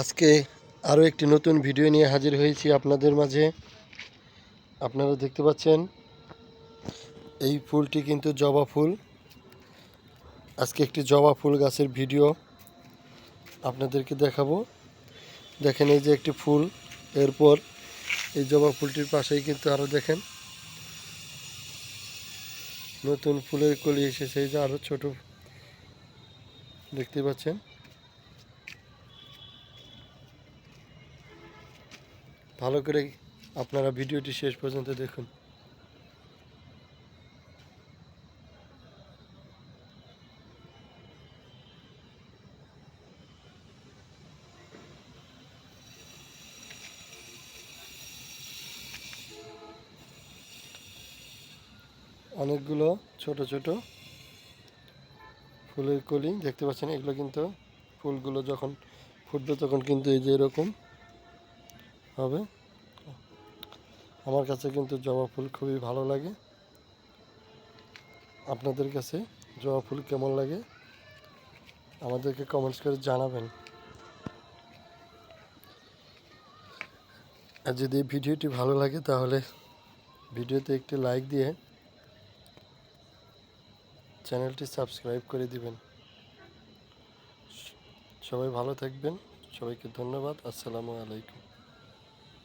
আজকে আরও একটি নতুন ভিডিও নিয়ে হাজির হয়েছি আপনাদের মাঝে। আপনারা দেখতে পাচ্ছেন, এই ফুলটি কিন্তু জবা ফুল। আজকে একটি জবা ফুল গাছের ভিডিও আপনাদেরকে দেখাবো। দেখেন এই যে একটি ফুল, এরপর এই জবা ফুলটির পাশেই কিন্তু আরও দেখেন, নতুন ফুলের কলি এসেছে। এই যে আরও ছোটো, দেখতে পাচ্ছেন? ভালো করে আপনারা ভিডিওটি শেষ পর্যন্ত দেখুন। অনেকগুলো ছোট ছোট ফুলের কলি দেখতে পাচ্ছেন। এগুলো কিন্তু ফুলগুলো যখন ফুটবে তখন কিন্তু এই যে এরকম হবে। আমার কাছে কিন্তু জবা ফুল খুবই ভালো লাগে। আপনাদের কাছে জবা ফুল কেমন লাগে? আমাদেরকে কমেন্টস করে জানাবেন। আর যদি ভিডিওটি ভালো লাগে তাহলে ভিডিওতে একটি লাইক দিয়ে চ্যানেলটি সাবস্ক্রাইব করে দিবেন। সবাই ভালো থাকবেন। সবাইকে ধন্যবাদ। আসসালামু আলাইকুম।